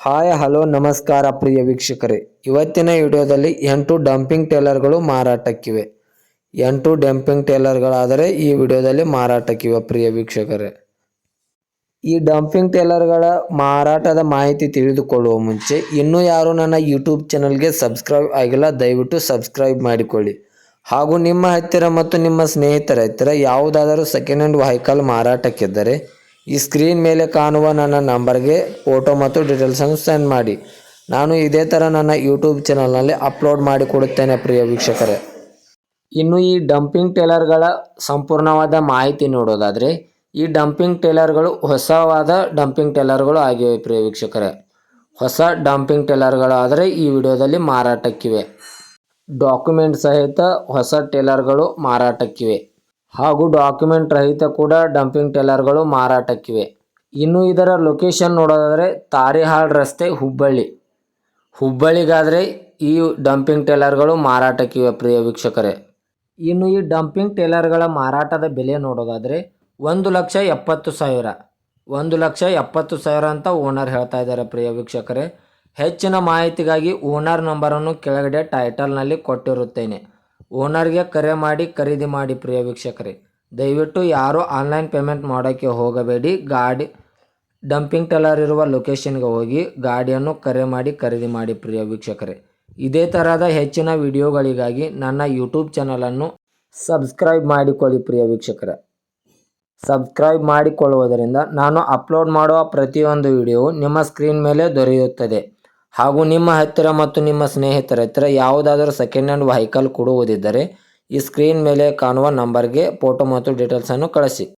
Hi, hello, ನಮಸ್ಕಾರ ಪ್ರಿಯ ವೀಕ್ಷಕರೇ. ಇವತ್ತಿನ ವಿಡಿಯೋದಲ್ಲಿ ಎಂಟು ಡಂಪಿಂಗ್ ಟೇಲರ್ಗಳು ಮಾರಾಟಕ್ಕಿವೆ. ಎಂಟು ಡಂಪಿಂಗ್ ಟೇಲರ್ಗಳಾದರೆ ಈ ವಿಡಿಯೋದಲ್ಲಿ ಮಾರಾಟಕ್ಕಿವೆ ಪ್ರಿಯ ವೀಕ್ಷಕರೇ. ಈ ಡಂಪಿಂಗ್ ಟೇಲರ್ಗಳ ಮಾರಾಟದ ಮಾಹಿತಿ ತಿಳಿದುಕೊಳ್ಳುವ ಮುಂಚೆ ಇನ್ನೂ ಯಾರು ನನ್ನ ಯೂಟ್ಯೂಬ್ ಚಾನಲ್ಗೆ ಸಬ್ಸ್ಕ್ರೈಬ್ ಆಗಿಲ್ಲ, ದಯವಿಟ್ಟು ಸಬ್ಸ್ಕ್ರೈಬ್ ಮಾಡಿಕೊಳ್ಳಿ. ಹಾಗೂ ನಿಮ್ಮ ಹತ್ತಿರ ಮತ್ತು ನಿಮ್ಮ ಸ್ನೇಹಿತರ ಹತ್ತಿರ ಯಾವುದಾದರೂ ಸೆಕೆಂಡ್ ಹ್ಯಾಂಡ್ ವೆಹಿಕಲ್ ಮಾರಾಟಕ್ಕಿದ್ದರೆ ಈ ಸ್ಕ್ರೀನ್ ಮೇಲೆ ಕಾಣುವ ನನ್ನ ನಂಬರ್ಗೆ ಫೋಟೋ ಮತ್ತು ಡೀಟೇಲ್ಸನ್ನು ಸೆಂಡ್ ಮಾಡಿ. ನಾನು ಇದೇ ಥರ ನನ್ನ ಯೂಟ್ಯೂಬ್ ಚಾನಲ್ನಲ್ಲಿ ಅಪ್ಲೋಡ್ ಮಾಡಿಕೊಡುತ್ತೇನೆ ಪ್ರಿಯ ವೀಕ್ಷಕರೇ. ಇನ್ನು ಈ ಡಂಪಿಂಗ್ ಟೇಲರ್ಗಳ ಸಂಪೂರ್ಣವಾದ ಮಾಹಿತಿ ನೋಡೋದಾದರೆ, ಈ ಡಂಪಿಂಗ್ ಟೇಲರ್ಗಳು ಹೊಸವಾದ ಡಂಪಿಂಗ್ ಟೇಲರ್ಗಳು ಆಗಿವೆ, ಪ್ರಿಯ ವೀಕ್ಷಕರೇ. ಹೊಸ ಡಂಪಿಂಗ್ ಟೇಲರ್ಗಳು ಆದರೆ ಈ ವಿಡಿಯೋದಲ್ಲಿ ಮಾರಾಟಕ್ಕಿವೆ. ಡಾಕ್ಯುಮೆಂಟ್ ಸಹಿತ ಹೊಸ ಟೇಲರ್ಗಳು ಮಾರಾಟಕ್ಕಿವೆ. ಹಾಗೂ ಡಾಕ್ಯುಮೆಂಟ್ ರಹಿತ ಕೂಡ ಡಂಪಿಂಗ್ ಟೇಲರ್ಗಳು ಮಾರಾಟಕ್ಕಿವೆ. ಇನ್ನು ಇದರ ಲೊಕೇಶನ್ ನೋಡೋದಾದರೆ ತಾರಿಹಾಳ್ ರಸ್ತೆ ಹುಬ್ಬಳ್ಳಿ. ಹುಬ್ಬಳ್ಳಿಗಾದರೆ ಈ ಡಂಪಿಂಗ್ ಟೇಲರ್ಗಳು ಮಾರಾಟಕ್ಕಿವೆ ಪ್ರಿಯ ವೀಕ್ಷಕರೇ. ಇನ್ನು ಈ ಡಂಪಿಂಗ್ ಟೇಲರ್ಗಳ ಮಾರಾಟದ ಬೆಲೆ ನೋಡೋದಾದರೆ ಒಂದು ಲಕ್ಷ ಎಪ್ಪತ್ತು ಸಾವಿರ. ಒಂದು ಲಕ್ಷ ಎಪ್ಪತ್ತು ಸಾವಿರ ಅಂತ ಓನರ್ ಹೇಳ್ತಾ ಇದ್ದಾರೆ ಪ್ರಿಯ ವೀಕ್ಷಕರೇ. ಹೆಚ್ಚಿನ ಮಾಹಿತಿಗಾಗಿ ಓನರ್ ನಂಬರನ್ನು ಕೆಳಗಡೆ ಟೈಟಲ್ನಲ್ಲಿ ಕೊಟ್ಟಿರುತ್ತೇನೆ. ಓನರ್ಗೆ ಕರೆ ಮಾಡಿ ಖರೀದಿ ಮಾಡಿ ಪ್ರಿಯ ವೀಕ್ಷಕರೇ. ದಯವಿಟ್ಟು ಯಾರೂ ಆನ್ಲೈನ್ ಪೇಮೆಂಟ್ ಮಾಡೋಕ್ಕೆ ಹೋಗಬೇಡಿ. ಗಾಡಿ, ಡಂಪಿಂಗ್ ಟೆಲರ್ ಇರುವ ಲೊಕೇಶನ್ಗೆ ಹೋಗಿ ಗಾಡಿಯನ್ನು ಕರೆ ಮಾಡಿ ಖರೀದಿ ಮಾಡಿ ಪ್ರಿಯ ವೀಕ್ಷಕರೇ. ಇದೇ ಥರದ ಹೆಚ್ಚಿನ ವಿಡಿಯೋಗಳಿಗಾಗಿ ನನ್ನ ಯೂಟ್ಯೂಬ್ ಚಾನಲನ್ನು ಸಬ್ಸ್ಕ್ರೈಬ್ ಮಾಡಿಕೊಳ್ಳಿ ಪ್ರಿಯ ವೀಕ್ಷಕರೇ. ಸಬ್ಸ್ಕ್ರೈಬ್ ಮಾಡಿಕೊಳ್ಳುವುದರಿಂದ ನಾನು ಅಪ್ಲೋಡ್ ಮಾಡುವ ಪ್ರತಿಯೊಂದು ವಿಡಿಯೋವು ನಿಮ್ಮ ಸ್ಕ್ರೀನ್ ಮೇಲೆ ದೊರೆಯುತ್ತದೆ. ಹಾಗೂ ನಿಮ್ಮ ಹತ್ತಿರ ಮತ್ತು ನಿಮ್ಮ ಸ್ನೇಹಿತರ ಹತ್ತಿರ ಯಾವುದಾದರೂ ಸೆಕೆಂಡ್ ಹ್ಯಾಂಡ್ ವೆಹಿಕಲ್ ಕೊಡುವುದಿದ್ದರೆ ಈ ಸ್ಕ್ರೀನ್ ಮೇಲೆ ಕಾಣುವ ನಂಬರ್ಗೆ ಫೋಟೋ ಮತ್ತು ಡೀಟೇಲ್ಸನ್ನು ಕಳಿಸಿ.